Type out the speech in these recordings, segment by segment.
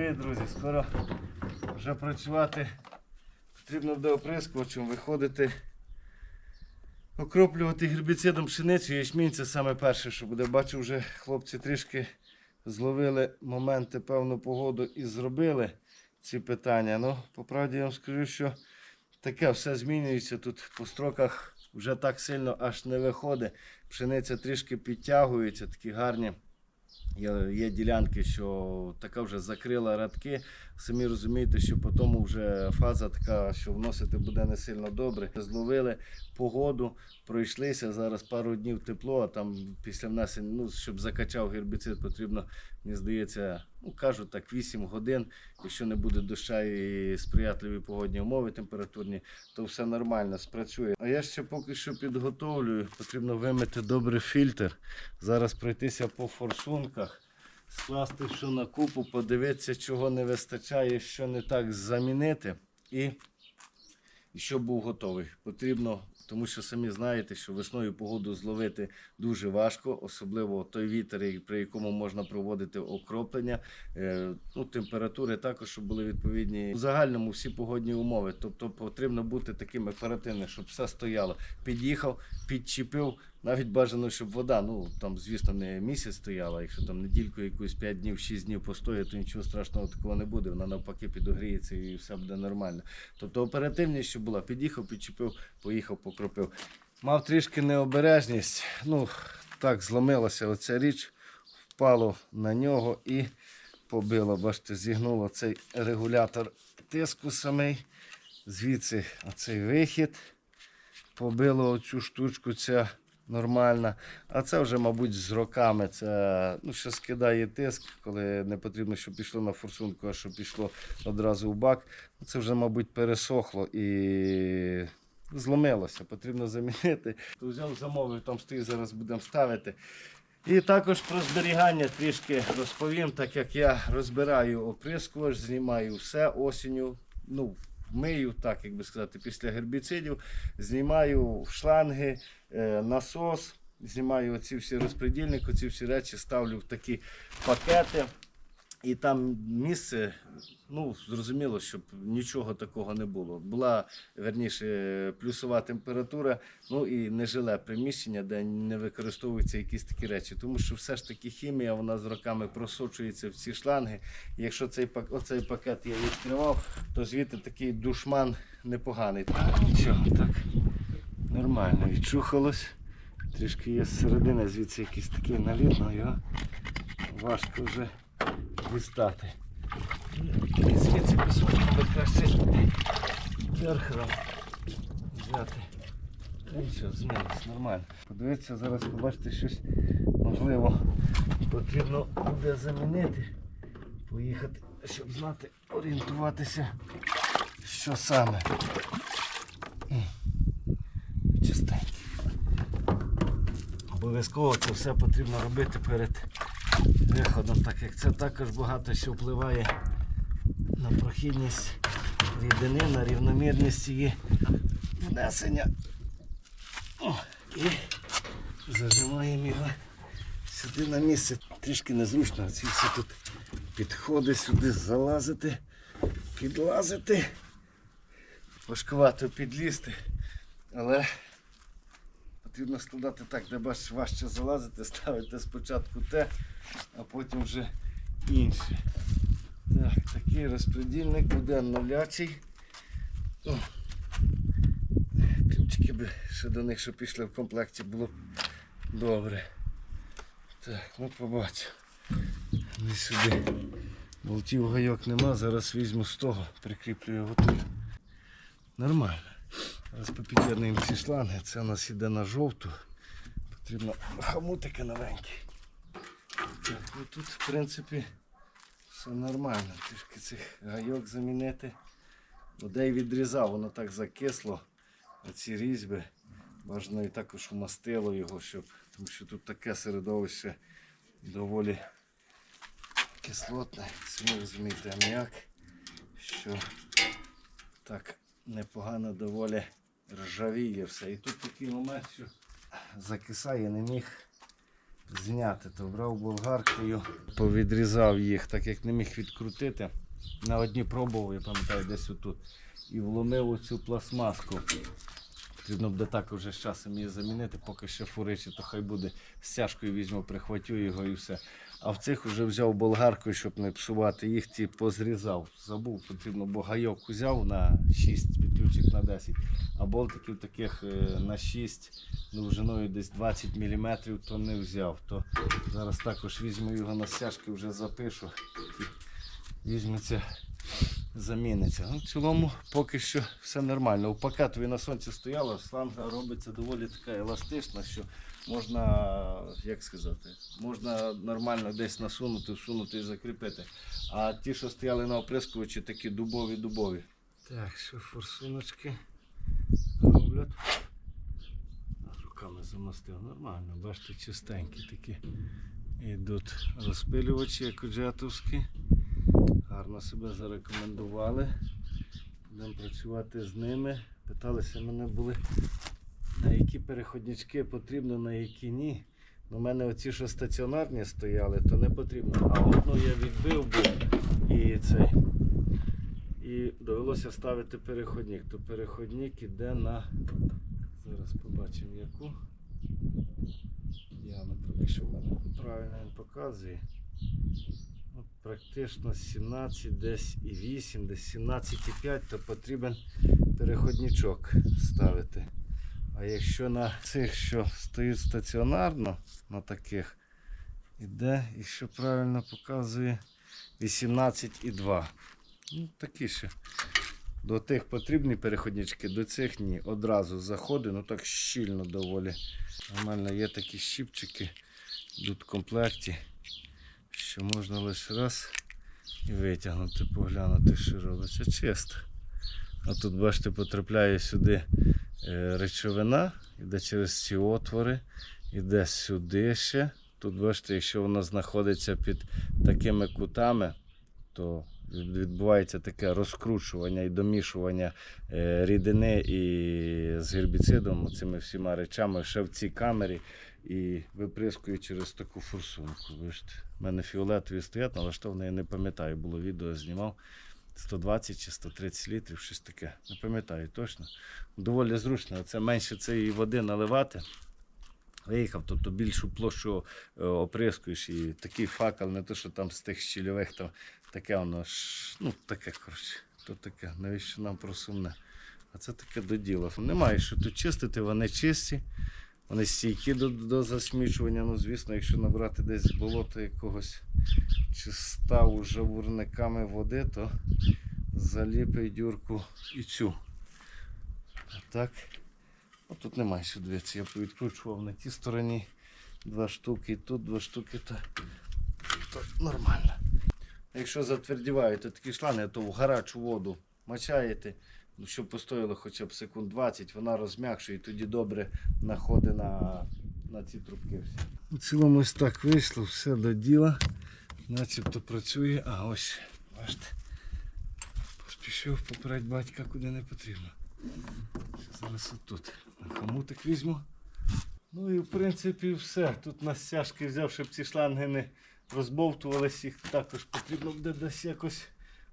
Привіт, друзі! Скоро вже працювати. Потрібно буде оприскувачем виходити, окроплювати гербіцидом пшеницю. Ячмінь це саме перше, що буде. Бачу, вже хлопці трішки зловили моменти певну погоду і зробили ці питання. Ну, по правді я вам скажу, що таке все змінюється тут по строках. Вже так сильно аж не виходить. Пшениця трішки підтягується, такі гарні. Є, ділянки, що така вже закрила радки. Самі розумієте, що по тому вже фаза така, що вносити буде не сильно добре. Зловили погоду, пройшлися. Зараз пару днів тепло, а там після внесення, ну, щоб закачав гербіцид, потрібно, мені здається, ну кажуть так, 8 годин. Якщо не буде доща і сприятливі погодні умови температурні, то все нормально спрацює. А я ще поки що підготовлюю. Потрібно вимити добре фільтр. Зараз пройтися по форсунках, скласти що на купу, подивитися, чого не вистачає, що не так замінити. І, і щоб був готовий. Потрібно, тому що самі знаєте, що весною погоду зловити дуже важко, особливо той вітер, при якому можна проводити окроплення. Е, ну, температури також, щоб були відповідні. У загальному всі погодні умови. Тобто потрібно бути таким оперативним, щоб все стояло. Під'їхав, підчепив. Навіть бажано, щоб вода, ну там, звісно, не місяць стояла. Якщо там недільку якусь 5 днів, 6 днів постоїть, то нічого страшного такого не буде. Вона навпаки підогріється і все буде нормально. Тобто оперативність, щоб була, під'їхав, підчепив, поїхав, покропив. Мав трішки необережність. Ну, так, зломилася оця річ, впало на нього і побило. Бачите, зігнуло цей регулятор тиску самий. Звідси оцей вихід. Побило оцю штучку, ця нормальна. А це вже, мабуть, з роками. Це ну, що скидає тиск, коли не потрібно, щоб пішло на форсунку, а щоб пішло одразу в бак. Ну, Це вже, мабуть, пересохло і зломилося. Потрібно замінити. То взяв, замовив, там стоїть, зараз будемо ставити. І також про зберігання трішки розповім, так як я розбираю оприскувач, знімаю все осінню. Ну, мию, так як би сказати, після гербіцидів, знімаю шланги, е, насос, знімаю оці всі розпредільники, оці всі речі ставлю в такі пакети. І там місце, ну зрозуміло, щоб нічого такого не було. Була верніше плюсова температура, ну і нежиле приміщення, де не використовуються якісь такі речі. Тому що все ж таки хімія вона з роками просочується в ці шланги. Якщо цей оцей пакет я відкривав, то звідти такий душман непоганий. Нічого, так нормально відчухалось. Трішки є середини, звідси якийсь такий наліт, але його важко вже дістати. Звідси пісочок би краще верхом взяти. Ну все, змінилось, нормально. Подивіться, зараз побачите щось можливо потрібно буде замінити. Поїхати, щоб знати, орієнтуватися, що саме. М. Чистенький. Обов'язково це все потрібно робити перед виходом, так як це також багато що впливає на прохідність рідини, на рівномірність її внесення. О, і зажимаємо його сюди на місце. Трішки незручно ці всі тут підходи сюди залазити, підлазити, важкувато підлізти, але потрібно складати так, де бачиш важче залазити, ставити спочатку те, а потім вже інше. Так, такий розпредільник буде нулячий. О. Ключики би ще до них, що пішли в комплекті, було б добре. Так, ну побачимо. Не сюди. Болтів гайок нема, зараз візьму з того, прикріплю його тут. Нормально. Зараз попід'єднуємо ці шланги. Це у нас іде на жовту. Потрібно хамутики новенькі. Так, ну тут в принципі все нормально. Трішки цих гайок замінити. Людей відрізав, воно так закисло. Оці різьби. Бажано і також умастило його, щоб, тому що тут таке середовище доволі кислотне. Самі розумієте, аміак, що так непогано доволі ржавіє все. І тут такий момент, що закисає, не міг зняти, то брав болгаркою, повідрізав їх, так як не міг відкрутити. На одні пробував, я пам'ятаю, десь отут. І вломив оцю пластмаску. Потрібно буде так вже з часом її замінити, поки ще фуричі, то хай буде стяжкою візьму, прихватю його і все. А в цих вже взяв болгаркою, щоб не псувати їх, ті позрізав. Забув, потрібно, бо гайок взяв на 6 підключок на 10, а болтиків таких е, на 6 довжиною десь 20 мм, то не взяв. То зараз також візьму його на стяжки, вже запишу. Візьметься, заміниться. Ну, в цілому поки що все нормально. У пакетові на сонці стояло, шланга робиться доволі така еластична, що можна, як сказати, можна нормально десь насунути, всунути і закріпити. А ті, що стояли на оприскувачі, такі дубові-дубові. Так, що форсуночки роблять. Руками замостив нормально, бачите, чистенькі такі. Йдуть розпилювачі екоджетовські. Гарно себе зарекомендували. Будемо працювати з ними. Питалися мене були, на які переходнички потрібно, на які ні. У мене оці, що стаціонарні стояли, то не потрібно. А одну я відбив був і цей. І довелося ставити переходник. То переходник іде на. Зараз побачимо яку. Діаметр, якщо в мене правильно він показує. Практично 17, десь і 8, десь 17,5, то потрібен переходничок ставити. А якщо на цих, що стоїть стаціонарно, на таких, іде, і що правильно показує 18,2. Ну, такі ще. До тих потрібні переходнички, до цих ні. Одразу заходить, ну так щільно доволі. Нормально є такі щіпчики, йдуть в комплекті що можна лише раз і витягнути, поглянути, що робиться чисто. А тут, бачите, потрапляє сюди е, речовина, іде через ці отвори, іде сюди ще. Тут, бачите, якщо вона знаходиться під такими кутами, то відбувається таке розкручування і домішування е, рідини і з гербіцидом, цими всіма речами ще в цій камері і виприскую через таку форсунку. Бачите, У мене фіолетові стоять, налаштовані, я не пам'ятаю, було відео знімав. 120 чи 130 літрів, щось таке. Не пам'ятаю точно. Доволі зручно. Це менше цієї води наливати. Виїхав, тобто більшу площу е, оприскуєш і такий факел, не то, що там з тих щільових, там таке воно ж, ну таке, коротше, то таке, навіщо нам просумне. А це таке до діла. Немає що тут чистити, вони чисті, вони стійкі до, до засмічування. Ну, звісно, якщо набрати десь з болота якогось чи ставу жавурниками води, то заліпить дюрку і цю. А так. Ну, тут немає що дивитися. Я повідкручував на тій стороні два штуки, і тут два штуки, то, то нормально. Якщо затвердіваєте такі шланги, то в гарячу воду мочаєте, ну, щоб постояло хоча б секунд 20, вона розм'якшує і тоді добре находить на, на ці трубки. всі. У цілому ось так вийшло, все до діла. Начебто працює. А ось, бачите, поспішив попередь батька куди не потрібно. Зараз отут хомутик візьму. Ну і в принципі все. Тут на стяжки взяв, щоб ці шланги не розбовтувались, їх також потрібно буде десь якось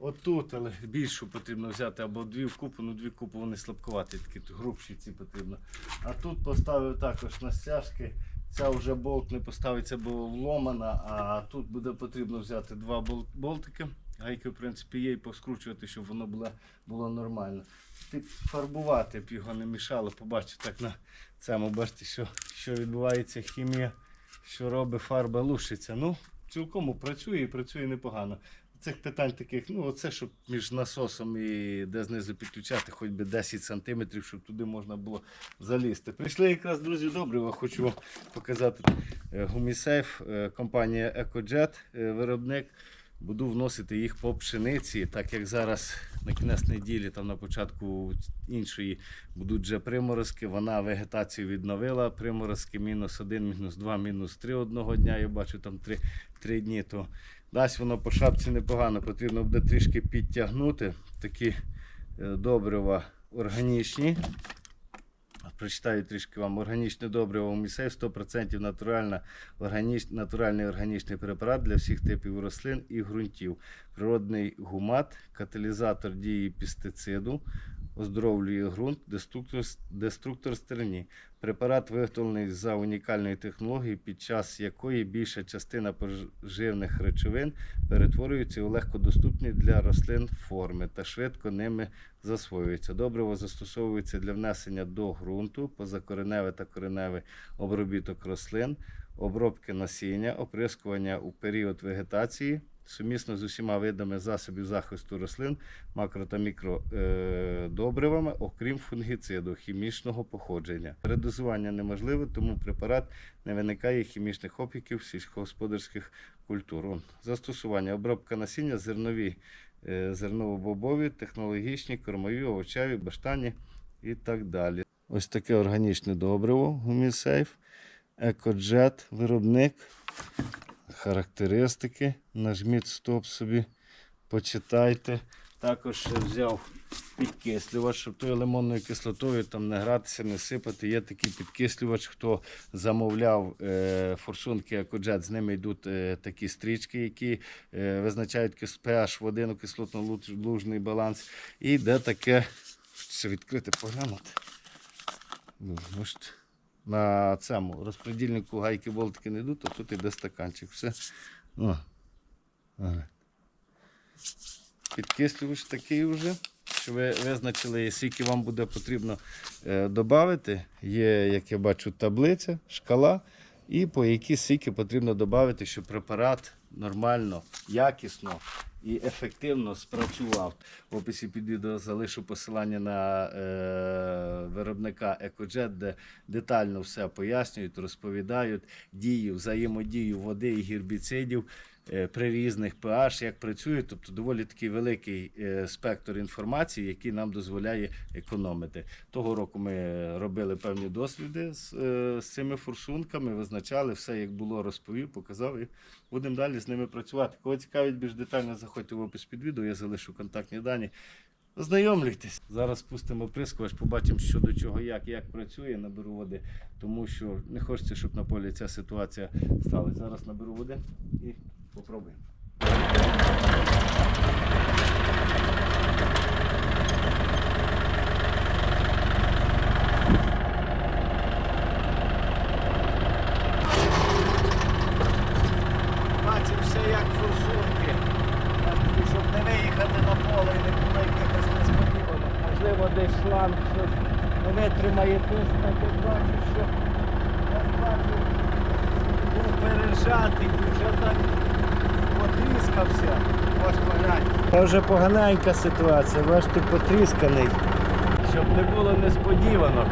отут, але більшу потрібно взяти або дві в купу, ну дві купи вони слабкуваті, такі грубші ці потрібно. А тут поставив також на стяжки. Ця вже болт не поставиться, бо вломана, а тут буде потрібно взяти два болтики. Гайки, в принципі, є і поскручувати, щоб воно було, було нормально. Підфарбувати б його не мішало, побачите так на цьому, бачите, що, що відбувається хімія, що робить фарба лущиться. Ну, цілком працює і працює непогано. Цих питань таких, ну оце, щоб між насосом і де знизу підключати, хоч би 10 см, щоб туди можна було залізти. Прийшли якраз, друзі, добре, хочу вам показати е, гумісейф, е, компанія EcoJet, е, виробник. Буду вносити їх по пшениці, так як зараз на кінець неділі, там на початку іншої будуть вже приморозки. Вона вегетацію відновила. Приморозки мінус 1, мінус 2, мінус 3 одного дня. Я бачу там 3, 3 дні. То дасть воно по шапці непогано. Потрібно буде трішки підтягнути. Такі е, добрива органічні. Прочитаю трішки вам органічне добриво місей 100% натуральна, органіч, натуральний органічний препарат для всіх типів рослин і ґрунтів. Природний гумат, каталізатор дії пестициду, оздоровлює ґрунт, деструктор, деструктор стерні. Препарат виготовлений за унікальною технологією, під час якої більша частина поживних речовин перетворюється у легкодоступні для рослин форми та швидко ними засвоюється. Добриво застосовується для внесення до ґрунту, позакореневий та кореневий обробіток рослин, обробки насіння, оприскування у період вегетації. Сумісно з усіма видами засобів захисту рослин, макро та мікродобривами, окрім фунгіциду хімічного походження. Передозування неможливе, тому препарат не виникає хімічних опіків сільськогосподарських культур. Застосування обробка насіння, зернові, е, зерново-бобові, технологічні, кормові, овочеві, баштані і так далі. Ось таке органічне добриво гумісейф, екоджет, виробник характеристики. Нажміть стоп собі, почитайте. Також взяв підкислювач, щоб тою лимонною кислотою там не гратися, не сипати. Є такий підкислювач, хто замовляв е, форсунки Екоджет, з ними йдуть е, такі стрічки, які е, визначають pH води, кислотно-лужний баланс. І де таке, це відкрити, поглянути. Ну, можете. На цьому розподільнику гайки болтики не йдуть, а тут іде стаканчик. Все. О. Підкислювач такий вже. Що ви визначили, скільки вам буде потрібно е, додати. Є, як я бачу, таблиця, шкала, і по якій скільки потрібно додати, щоб препарат нормально, якісно і ефективно спрацював. В описі під відео залишу посилання на е, виробника Екоджет, де детально все пояснюють, розповідають дію, взаємодію води і гербіцидів е, при різних pH, як працює. Тобто доволі такий великий е, спектр інформації, який нам дозволяє економити. Того року ми робили певні досліди з, е, з цими форсунками, визначали все, як було, розповів, показав і будемо далі з ними працювати. Кого цікавить більш детально, заходьте в опис під відео, я залишу контактні дані. Ознайомлюйтесь. Зараз спустимо прискувач, побачимо, що до чого, як, як працює, наберу води, тому що не хочеться, щоб на полі ця ситуація сталася. Зараз наберу води і попробуємо. Бачимо все як форсунки. Щоб не виїхати на поле і не було якихось. Можливо, десь шланг щось не витримає тиск, так як бачу, що я бачу, пережатий, вже так потріскався. Ось поглянь. Це вже поганенька ситуація, бачите, потрісканий. Щоб не було несподіванок.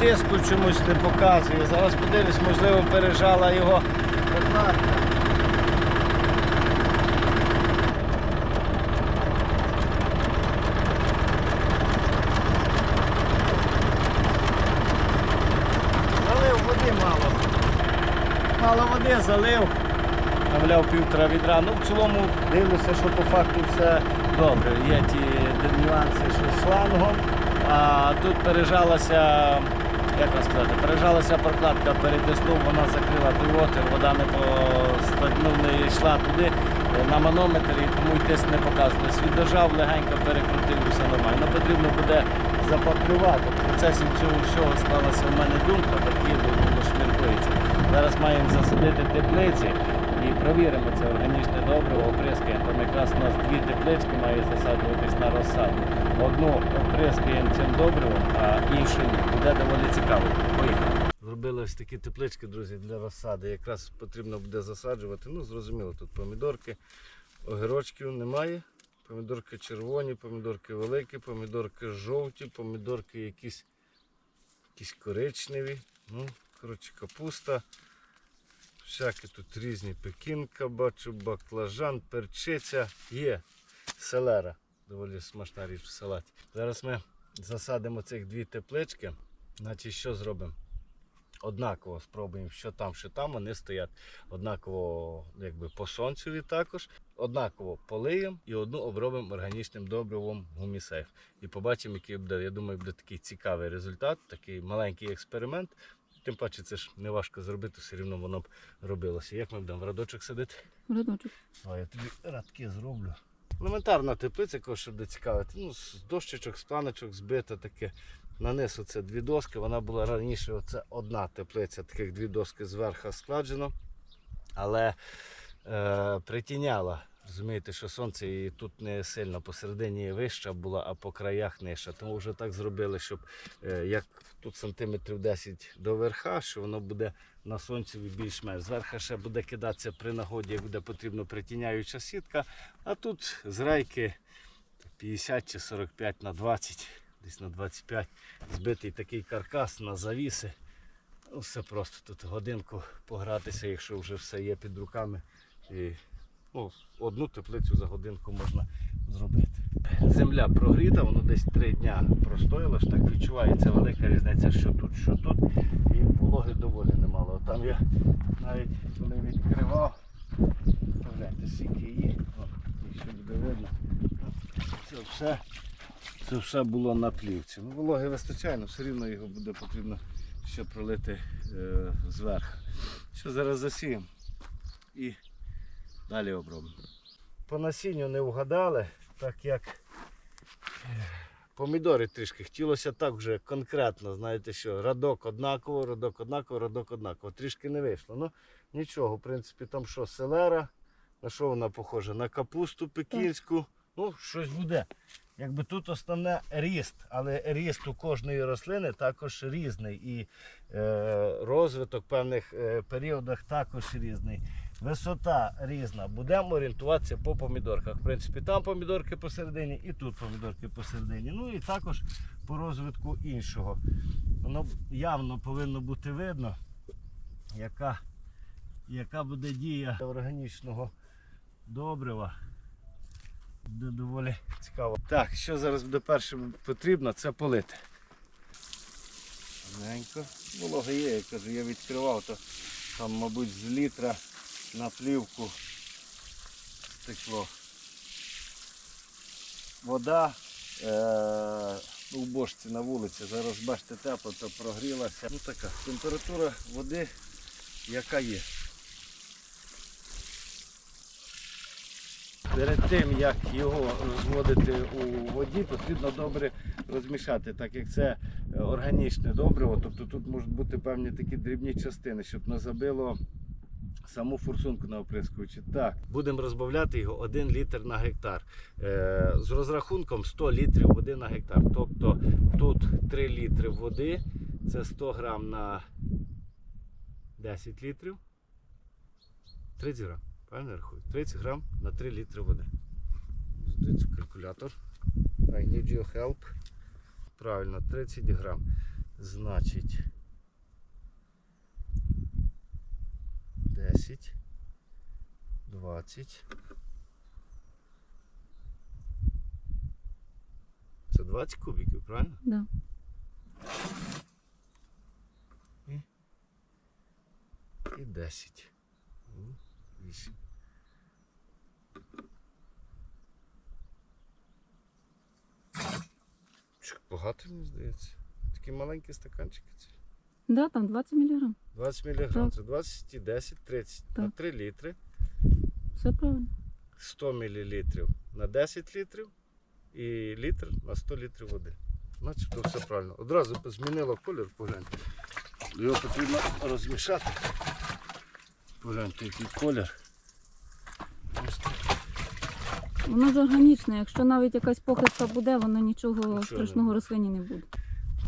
Тиску чомусь не показує. Зараз подивлюсь, можливо, пережала його прокладка. Залив води мало. Мало води залив. Навляв півтора відра. Ну, в цілому дивлюся, що по факту все добре. Є ті нюанси, що шлангом. А тут пережалася, як вам сказати, пережалася прокладка перед тиснув, вона закрила той вода не по ну, не йшла туди е, на манометр і тому й тиск не показував. Віддержав, легенько перекрутив, все нормально. Потрібно буде запаклювати. В процесі цього всього сталася в мене думка, такі воно шміркується. Зараз маємо засадити теплиці і провіримо це органічне добриво, оприскаємо. Там якраз у нас дві теплички має засаджуватись на розсаду. Одну оприскаємо цим добривом, а іншу. Буде доволі цікаво. Поїхали. Зробили ось такі теплички, друзі, для розсади. Якраз потрібно буде засаджувати. Ну, зрозуміло, тут помідорки, огірочків немає. Помідорки червоні, помідорки великі, помідорки жовті, помідорки якісь якісь коричневі. Ну, коротше, капуста. Всякі тут різні пекінка, бачу, баклажан, перчиця. Є селера. Доволі смачна річ в салаті. Зараз ми засадимо цих дві теплички. Значить, що зробимо? Однаково спробуємо, що там, що там. Вони стоять однаково якби, по сонцю також. Однаково полиємо і одну обробимо органічним добривом гумісейф. І побачимо, який буде. Я думаю, буде такий цікавий результат, такий маленький експеримент. Тим паче це ж не важко зробити, все рівно воно б робилося. Як ми будемо в радочок сидити? Рядочок. А я тобі радки зроблю. Елементарна теплиця, кого щоб буде цікавити. Ну, з дощечок, з планочок збита таке. Наниз оце дві доски. Вона була раніше оце одна теплиця, таких дві доски зверху складжено. Але е, притіняла. Розумієте, що сонце і тут не сильно посередині вища була, а по краях нижча. Тому вже так зробили, щоб е, як тут сантиметрів 10 до верха, що воно буде на сонці більш-менш. Зверху ще буде кидатися при нагоді, як буде потрібно притіняюча сітка. А тут з рейки 50 чи 45 на 20, десь на 25 збитий такий каркас на завіси. Ну, все просто тут годинку погратися, якщо вже все є під руками. І, ну, одну теплицю за годинку можна зробити. Земля прогріта, воно десь три дня простояло, ж так відчувається велика різниця, що тут, що тут. І вологи доволі немало. Там я навіть коли відкривав, погляньте, скільки її, якщо буде видно. Це все, це все було на плівці. Ну, вологи вистачає, але все рівно його буде потрібно ще пролити е, зверху. Що зараз засіємо і далі обробимо. По насінню не вгадали, так як е, помідори трішки хотілося так вже конкретно, знаєте що, радок однаково, радок однаково, радок однаково. Трішки не вийшло. Ну нічого, в принципі, там що, селера, на що вона похожа? На капусту пекінську. Ну, щось буде. Якби тут основне ріст, але ріст у кожної рослини також різний. І е, розвиток в певних е, періодах також різний. Висота різна. Будемо орієнтуватися по помідорках. В принципі, там помідорки посередині і тут помідорки посередині. Ну і також по розвитку іншого. Воно явно повинно бути видно, яка, яка буде дія органічного добрива. Буде доволі цікаво. Так, що зараз буде першим потрібно, це полити. Волога є, я кажу, я відкривав, то там, мабуть, з літра на плівку стекло. Вода е- у бошці на вулиці. Зараз бачите тепло, то прогрілася. Ну така температура води, яка є. Перед тим, як його розводити у воді, потрібно добре розмішати, так як це органічне добриво, тобто тут можуть бути певні такі дрібні частини, щоб не забило саму форсунку на оприскувачі. Так, будемо розбавляти його 1 літр на гектар. Е, з розрахунком 100 літрів води на гектар. Тобто тут 3 літри води, це 100 грам на 10 літрів. 30 грам. Правильно рахую? 30 грам на 3 літри води. Здається калькулятор. I need your help. Правильно, 30 грам. Значить. 10. 20. Це 20 кубиків, правильно? Да. І 10. 8. Чик, багато мені здається. Такі маленькі стаканчики ці. Да, там 20 мг. 20 мг. Так. Це 20 і 10, 30 на Так. 3 літри. Все правильно. 100 мл на 10 літрів і літр на 100 літрів води. Начебто все правильно. Одразу змінило колір, погляньте. Його потрібно розмішати. Погляньте, який колір. Ось так. Воно ж органічне. Якщо навіть якась похибка буде, воно нічого Нічого страшного не рослині не буде.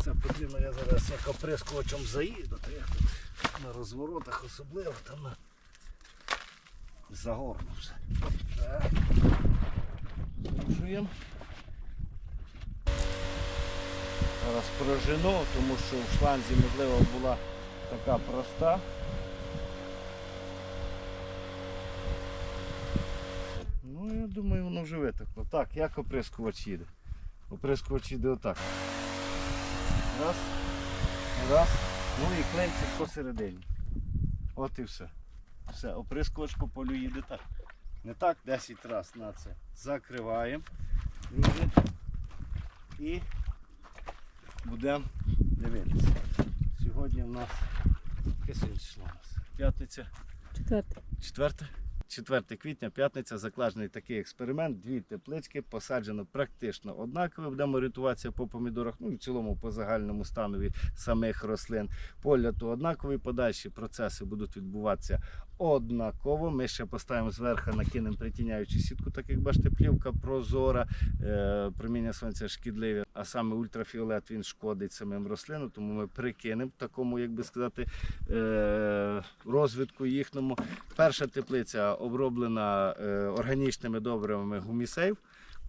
Це потрібно, я зараз як оприскувачем заїду, то я тут на розворотах особливо там на загорнувся. Так. Зараз прожену, тому що в шланзі, можливо, була така проста. Ну, я думаю, воно вже витекло. Так, як оприскувач їде? Оприскувач їде отак. Раз. Раз. Ну і клемчик посередині. От і все. Все, оприскувач по полю їде так. Не так 10 разів на це. Закриваємо. І будемо дивитися. Сьогодні в нас яке сьогодні число у нас? П'ятниця. Четверте. 4, 4 квітня, п'ятниця, заклажений такий експеримент. Дві теплички посаджено практично однаково. Будемо орієнтуватися по помідорах, ну в цілому по загальному станові самих рослин. Поля то однакові, подальші процеси будуть відбуватися однаково. Ми ще поставимо зверху, накинемо притіняючу сітку, так як бачите, плівка прозора, е, проміння сонця шкідливі, а саме ультрафіолет він шкодить самим рослинам, тому ми прикинемо такому, як би сказати, е, розвитку їхньому. Перша теплиця оброблена е, органічними добривами гумісейв.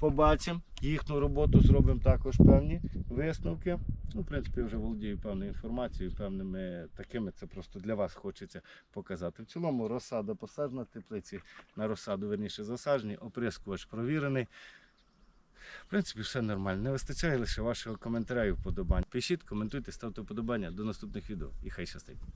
Побачимо їхню роботу, зробимо також певні висновки. Ну, в принципі, вже володію певною інформацією, певними такими. Це просто для вас хочеться показати. В цілому розсада посаджена, теплиці на розсаду верніше засаджені, оприскувач провірений. В принципі, все нормально. Не вистачає лише вашого коментаря і вподобань. Пишіть, коментуйте, ставте вподобання. До наступних відео і хай щастить.